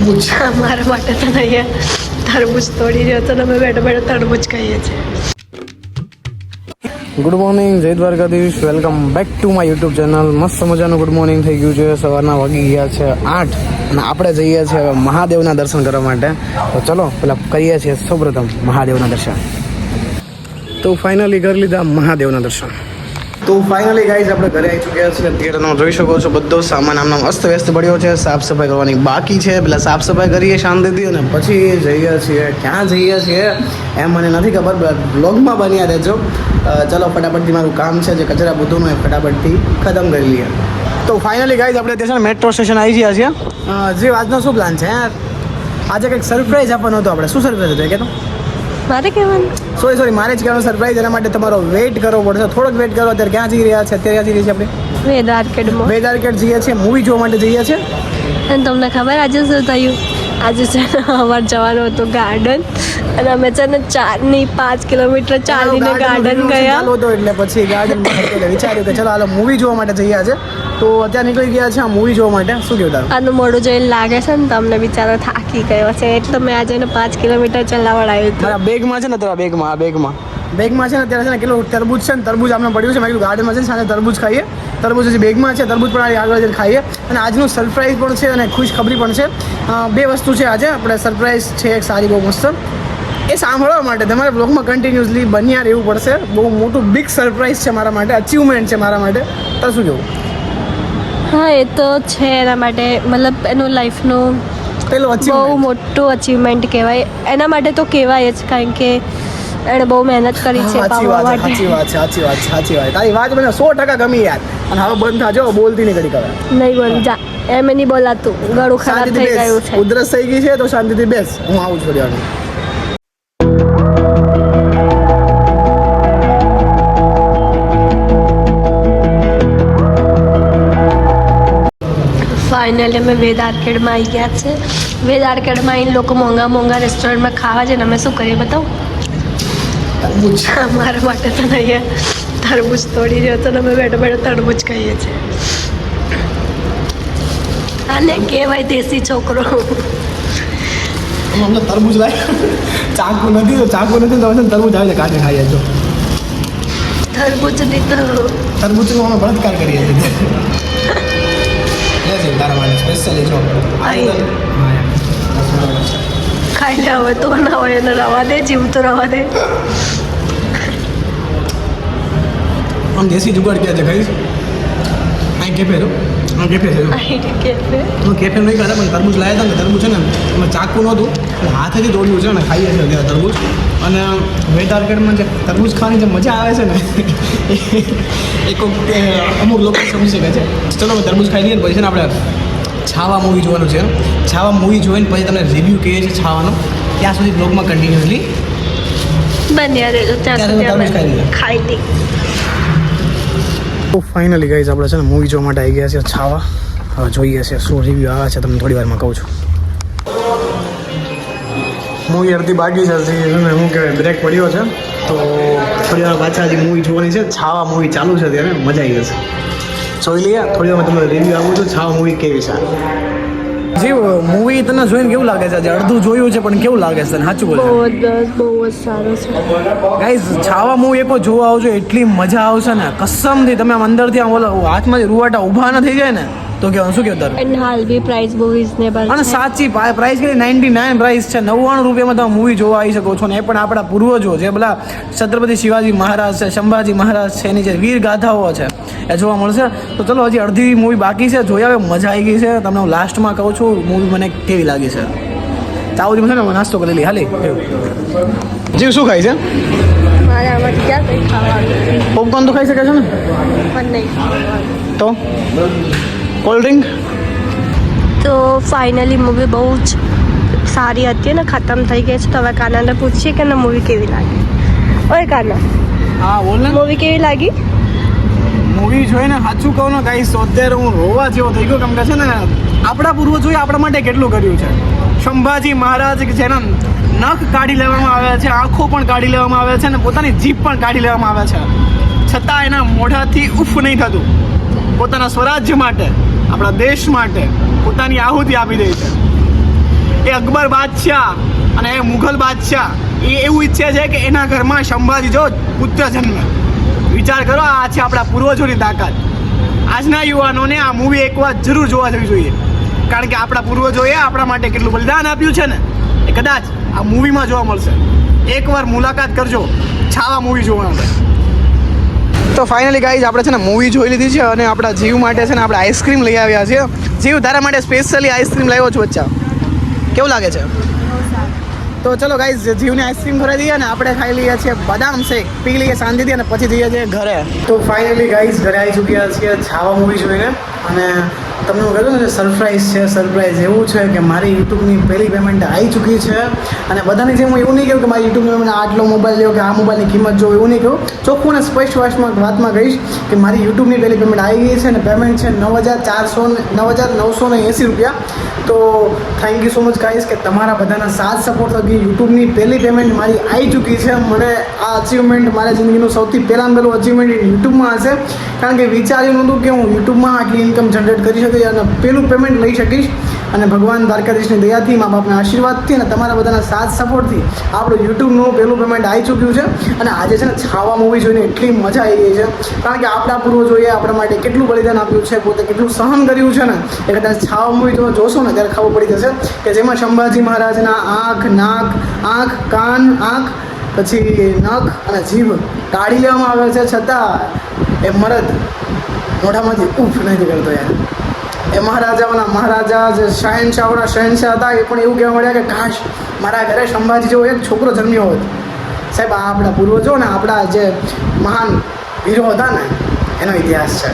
તરબૂચ. મારા માટે તો અહીંયા તરબૂચ તોડી રહ્યો તો અમે બેઠા બેઠા તરબૂચ ખાઈએ છીએ. ગુડ મોર્નિંગ જય Dwarkadhish. Welcome back to my YouTube channel મસ્ત મજાનું ગુડ મોર્નિંગ થઈ ગયું છે. સવારના વાગી ગયા છે આઠ અને આપણે જઈએ છીએ હવે મહાદેવના દર્શન કરવા માટે. તો ચલો પેલા કરીએ છીએ સૌપ્રથમ મહાદેવના દર્શન. તો ફાઇનલી કરી લીધા મહાદેવના દર્શન. તો ફાઇનલી ગાઈઝ આપણે ઘરે આવી ચૂક્યા છીએ. થિયેટરનો જોઈ શકો છો. બધો સામાન આમનો અસ્ત વ્યસ્ત પડ્યો છે. સાફ સફાઈ કરવાની બાકી છે. પેલા સાફ સફાઈ કરીએ શાંતિથી અને પછી જઈએ છીએ. ક્યાં જઈએ છીએ એમ મને નથી ખબર. બ્લોગમાં બન્યા રહેજો. ચલો, ફટાફટથી મારું કામ છે જે કચરા બધું એ ફટાફટથી ખતમ કરી લઈએ. તો ફાઇનલી ગાઈઝ આપણે ત્યાં મેટ્રો સ્ટેશન આવી ગયા છીએ. જે આજનો શું પ્લાન છે આજે કંઈક સરપ્રાઈઝ આપવાનો હતો આપણે. શું સરપ્રાઈઝ હતો કે મારે કહેવાનું? સોરી સોરી મારે જ કહેવાનું સરપ્રાઈઝ એના માટે તમારો વેઇટ કરવો પડશે. થોડોક વેઇટ કરો અત્યારે ક્યાં જઈ રહ્યા છે? અત્યારે ક્યાં જઈ રહ્યા છે આપણે? વેદ આર્કેડમાં. વેદ આર્કેડ જઈએ છીએ મૂવી જોવા માટે જઈએ છીએ. અને તમને ખબર આજે શું થયું? આજે છે ને અમારે જવાનું હતું ગાર્ડન અને અમે છે ને ચારની પાંચ કિલોમીટર ચાલીને ગાર્ડન ગયા. હતો એટલે પછી ગાર્ડન વિચાર્યું કે ચલો હાલો મૂવી જોવા માટે જઈએ આજે. તો અત્યારે નીકળી ગયા છે આ મૂવી જોવા માટે. શું કહ્યું તારું? આનું મોઢું જોઈને લાગે છે ને તમને બિચારો થાકી ગયો છે. એટલે મેં આજે એને પાંચ કિલોમીટર ચલાવડાવ્યું હતું. મારા બેગમાં છે ને તારા બેગમાં આ બેગમાં. બેગમાં છે ને અત્યારે છે ને કેટલું તરબૂજ છે ને તરબૂજ આપણે પડ્યું છે. મેં કીધું ગાર્ડનમાં છે ને સાથે તરબૂજ ખાઈએ. તરબૂચ હજી બેગમાં છે તરબૂજ પણ આગળ જઈને ખાઈએ. અને આજનું સરપ્રાઈઝ પણ છે અને ખુશ ખબરી પણ છે. બે વસ્તુ છે આજે. આપણે સરપ્રાઈઝ છે એક સારી બહુ મસ્ત. એ સાંભળવા માટે તમારે બ્લોગમાં કન્ટિન્યુઅસલી બન્યા રહેવું પડશે. બહુ મોટું બિગ સરપ્રાઈઝ છે મારા માટે અચીવમેન્ટ છે મારા માટે. તો શું જોવું હા એ તો છે એના માટે. મતલબ એનું લાઈફનું પેલો બહુ મોટું અચીવમેન્ટ કહેવાય. એના માટે તો કહેવાય જ કારણ કે એણે બહુ મહેનત કરી છે સાચી વાત છે સાચી વાત સાચી વાત સાચી વાત તારી વાત મને સો ટકા ગમી યાર. અને હવે બંધ થાજો બોલતી નહીં કરી કરાય નહીં બોલ જા. એમ નહીં બોલાતું. ગળું ખરાબ થઈ ગયું છે. ઉધરસ થઈ ગઈ છે તો શાંતિથી બેસ. હું આવું છું થોડી ફાઇનલી અમે વેદ આર્કેડમાં આવી ગયા છે. વેદ આર્કેડમાં આવીને લોકો મોંઘા મોંઘા રેસ્ટોરન્ટમાં ખાવા છે ને અમે શું કરીએ બતાવો? તરબૂચ મારા માટે તો નહીં તરબૂચ તોડી રહ્યો તો અમે બેઠા બેઠા તરબૂચ ખાઈએ છીએ. આને કહેવાય દેશી છોકરો. અમને તરબૂચ લાય. ચાકુ નથી તો ચાકુ નથી તો તરબૂચ આવીને કાઢી ખાઈએ છો તરબૂચની તો તરબૂચનો અમે બળાત્કાર કરીએ છીએ. તારા માટે સ્પેશિયલી જો. ખાઈ લે હવે તો ના હોય એને રવા દે જીવ તો રવા દે. આમ દેશી જુગાડ ક્યાં છે ખાઈશ અહીં કેફે છો હા. કેફે છે હું. કેફે નહીં ખાતા પણ તરબૂચ લાવ્યા હતા ને તરબૂચ છે ને એમાં ચાકુ નહોતું એટલે હાથેથી દોડ્યું છે ને ખાઈએ છીએ અત્યારે તરબૂચ. અને વેટ માર્કેટમાં જે તરબૂચ ખાવાની જે મજા આવે છે ને એ કોઈક અમુક લોકો સમજી શકે છે. ચલો અમે તરબૂચ ખાઈ લઈએ ને પછી છે ને આપણે છાવા મૂવી જોવાનું છે. છાવા મૂવી જોઈને પછી તમને રિવ્યૂ કહીએ છીએ છાવાનો. ત્યાં સુધી બ્લોગમાં કન્ટિન્યુઅસલી બન્યા રહેજો ત્યાં સુધી ખાઈ લઈએ. તો ફાઇનલી ગાઈઝ આપણે છે ને મૂવી જોવા માટે આવી ગયા છે છાવા. હવે જોઈએ છે શું રિવ્યૂ આવે છે, તમને થોડી વારમાં કહું છું. મૂવી અડધી બાકી છે ને, શું કહેવાય બ્રેક પડ્યો છે. તો થોડી વાર પાછા હજી મૂવી જોવાની છે, છાવા મૂવી ચાલુ છે ત્યારે મજા આવી જશે. જોઈ લઈએ, થોડી વાર તમને રિવ્યૂ આપું છું, છાવા મૂવી કેવી છે. જી મૂવી તને જોઈને કેવું લાગે છે? આજે અડધું જોયું છે પણ કેવું લાગે છે? તને સાચું બોલ. બહુ જ સારું છે. ગાઈઝ છાવા મૂવી એક જોવા આવજો એટલી મજા આવશે ને. કસમથી તમે અંદરથી આમ ઓલા હાથમાંથી રૂવાટા ઊભા ન થઈ જાય ને. તો કેવું શું કહેવું તારું? એન્ડ હાલ બી પ્રાઇસ બહુ રિઝનેબલ અને સાચી પ્રાઇસ કેટલી નાઇન્ટી નાઇન પ્રાઇસ છે. નવ્વાણું રૂપિયામાં તમે મૂવી જોવા આવી શકો છો ને એ પણ આપણા પૂર્વજો જે પેલા છત્રપતિ શિવાજી મહારાજ છે સંભાજી મહારાજ છે એની જે વીર ગાથાઓ છે એ જોવા મળશે. તો ચલો હજી અડધી મૂવી બાકી છે. જોઈ આવે મજા આવી ગઈ છે. તમને હું લાસ્ટમાં કહું છું મૂવી મને કેવી લાગી છે? ચાવડી મને નાસ્તો કરી લઈ હાલી. જીવ શું ખાય છે? પોપકોર્ન તો ખાઈ શકે છે ને? તો? કોલ્ડ ડ્રિંક તો ફાઇનલી મૂવી બહુ જ સારી હતી ને ખતમ થઈ ગઈ છે. તો હવે કાનાને પૂછીએ કે મૂવી કેવી લાગી? ઓય કાના હા બોલ ને. મૂવી કેવી લાગી? મૂવી જોઈને સાચું કહું ને ગાઈસ અત્યારે હું રોવા જેવો થઈ ગયો. કેમ કે છે ને આપણા પૂર્વજોએ આપણા માટે કેટલું કર્યું છે? સંભાજી મહારાજ કે જેના નખ કાઢી લેવામાં આવ્યા છે આંખો પણ કાઢી લેવામાં આવ્યા છે અને પોતાની જીભ પણ કાઢી લેવામાં આવે છે. છતાં એના મોઢાથી ઉફ નહીં થતું. પોતાના સ્વરાજ્ય માટે, આપણા દેશ માટે પોતાની આહુતિ આપી દે છે. એ અકબર બાદશાહ અને એ મુઘલ બાદશાહ, એ એવું ઈચ્છે છે કે એના ઘરમાં સંભાજી જો પુત્ર જન્મે. વિચાર કરો, આ છે આપણા પૂર્વજોની તાકાત. આજના યુવાનોને આ મૂવી એકવાર જરૂર જોવા જવી જોઈએ. કારણ કે આપણા પૂર્વજોએ આપણા માટે કેટલું બલિદાન આપ્યું છે ને, એ કદાચ આ મૂવીમાં જોવા મળશે. એકવાર મુલાકાત કરજો, છાવા મૂવી જોવા માટે તો ફાઇનલી ગાઈઝ આપણે છે ને મૂવી જોઈ લીધી છે અને આપણા જીવ માટે છે ને આપણે આઈસ્ક્રીમ લઈ આવ્યા છીએ. જીવ, તારા માટે સ્પેશિયલી આઈસ્ક્રીમ લાવ્યો છું બચ્ચા. કેવું લાગે છે? તો ચલો ગાઈઝ જીવને આઈસ્ક્રીમ ભરાઈ દઈએ અને આપણે ખાઈ લઈએ છીએ બદામ શેક. પી લઈએ શાંતિથી અને પછી જઈએ છીએ ઘરે. તો ફાઇનલી ગાઈઝ ઘરે આવી ચૂક્યા છીએ છાવા મૂવી જોઈને. અને તમને હું કહ્યું ને સરપ્રાઈઝ છે સરપ્રાઈઝ એવું છે કે મારી યુટ્યુબની પહેલી પેમેન્ટ આવી ચૂકી છે અને બધાની જેમ હું એવું નહીં કહ્યું કે મારી યુટ્યુબની પેમેન્ટ આટલો મોબાઈલ લ્યો કે આ મોબાઈલની કિંમત જો એવું નહીં કહું. ચોખ્ખું અને સ્પષ્ટ વાતમાં વાતમાં કહીશ કે મારી યુટ્યુબની પહેલી પેમેન્ટ આવી ગઈ છે અને પેમેન્ટ છે નવ હજાર ચારસો નવ હજાર નવસો ને એંસી રૂપિયા. તો થેન્ક યુ સો મચ કહીશ કે તમારા બધાના સાથ સપોર્ટ થકી યુટ્યુબની પહેલી પેમેન્ટ મારી આવી ચૂકી છે. મને આ અચીવમેન્ટ મારા જિંદગીનું સૌથી પહેલાં પહેલું અચીવમેન્ટ યુટ્યુબમાં હશે. કારણ કે વિચાર્યું નહોતું કે હું યુટ્યુબમાં આટલી ઇન્કમ જનરેટ કરી શકીશ અને પહેલું પેમેન્ટ લઈ શકીશ. અને ભગવાન દ્વારકાધીશની દયાથી, મા બાપના આશીર્વાદથી અને તમારા બધાના સાથ સપોર્ટથી આપણું યુટ્યુબનું પહેલું પેમેન્ટ આવી ચૂક્યું છે. અને આજે છે ને છાવા મૂવી જોઈને એટલી મજા આવી ગઈ છે. કારણ કે આપણા પૂર્વજોએ આપણા માટે કેટલું બલિદાન આપ્યું છે, પોતે કેટલું સહન કર્યું છે ને. એ કદાચ છાવા મૂવી તમે જોશો ને, ત્યારે ખબર પડી જશે કે જેમાં સંભાજી મહારાજના આંખ, નાક, આંખ, કાન, આંખ, પછી નખ અને જીભ કાઢી લેવામાં આવે છે. છતાં એ મરદ મોઢામાંથી ઉફ નથી કરતો યાર. એ મહારાજાઓના મહારાજા જે શહેનશાહોના શહેનશાહ હતા, એ પણ એવું કહેવા મળ્યા કે, કાશ મારા ઘરે સંભાજી જેવો એક છોકરો જન્મ્યો હોત. સાહેબ, આ આપણા પૂર્વજો ને આપણા જે મહાન વીરો હતા ને, એનો ઇતિહાસ છે.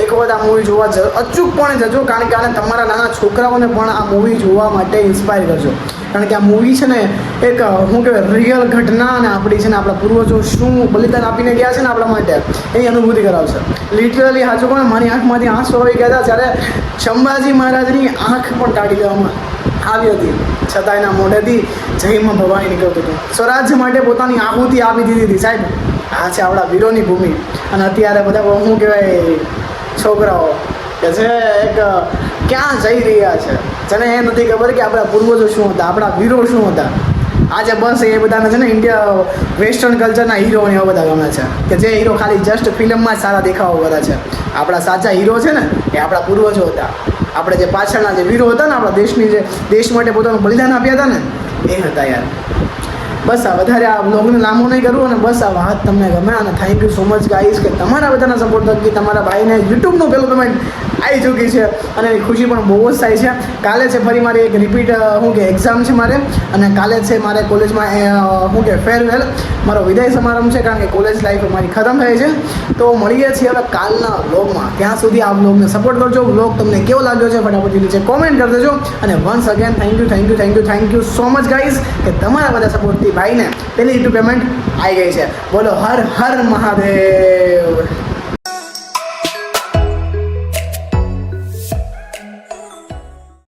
એક વખત આ મૂવી જોવા જ અચૂકપણે જજો, કારણ કે આને તમારા નાના છોકરાઓને પણ આ મૂવી જોવા માટે ઇન્સ્પાયર કરજો. કારણ કે આ મૂવી છે ને એક શું કહેવાય રિયલ ઘટના અને આપણી છે ને આપણા પૂર્વજો શું બલિદાન આપીને ગયા છે ને આપણા માટે એ અનુભૂતિ કરાવશે. લિટરલી સાચું પણ મારી આંખમાંથી આંસુ આવી ગયા હતા જ્યારે શંભાજી મહારાજની આંખ પણ કાઢી લેવામાં આવી હતી. છતાં એના મોઢેથી જયમાં ભવાની નીકળતું હતું. સ્વરાજ્ય માટે પોતાની આહુતિ આપી દીધી હતી. સાહેબ, આ છે આપણા વીરોની ભૂમિ. અને અત્યારે બધા શું કહેવાય, છોકરાઓ કે જે એક, ક્યાં જઈ રહ્યા છે? જેને એ નથી ખબર કે આપણા પૂર્વજો શું હતા, આપણા વીરો શું હતા? આજે બસ એ બધાને છે ને ઇન્ડિયા વેસ્ટર્ન કલ્ચરના હીરો એવા બધા ગમે છે. કે જે હીરો ખાલી જસ્ટ ફિલ્મમાં જ સારા દેખાવો કરે છે. આપણા સાચા હીરો છે ને, એ આપણા પૂર્વજો હતા. આપણે જે પાછળના જે વીરો હતા ને, આપણા દેશની જે, દેશ માટે પોતાનું બલિદાન આપ્યા હતા ને, એ હતા યાર. બસ આ વધારે આ બ્લોગને લાંબો નહીં કરું અને બસ આ વાત તમને ગમે અને thank you so much guys કે તમારા બધાના સપોર્ટ થકી તમારા ભાઈને યુટ્યુબનું પેલું પેમેન્ટ આવી ચૂકી છે અને એની ખુશી પણ બહુ જ થાય છે. કાલે છે ફરી મારી એક રિપીટ શું કે એક્ઝામ છે મારે. અને કાલે છે મારે કોલેજમાં શું કે ફેરવેલ મારો વિદાય સમારંભ છે કારણ કે કોલેજ લાઈફ મારી ખતમ થઈ છે. તો મળીએ છીએ હવે કાલના બ્લોગમાં ત્યાં સુધી આ બ્લોગને સપોર્ટ કરજો. બ્લોગ તમને કેવો લાગ્યો છે ફટાફટ નીચે કોમેન્ટ કરી દેજો. અને once again thank you thank you thank you thank you so much guys કે તમારા બધા સપોર્ટથી ભાઈને પેલી યુટ્યુબ પેમેન્ટ આવી ગઈ છે. બોલો હર હર મહાદેવ.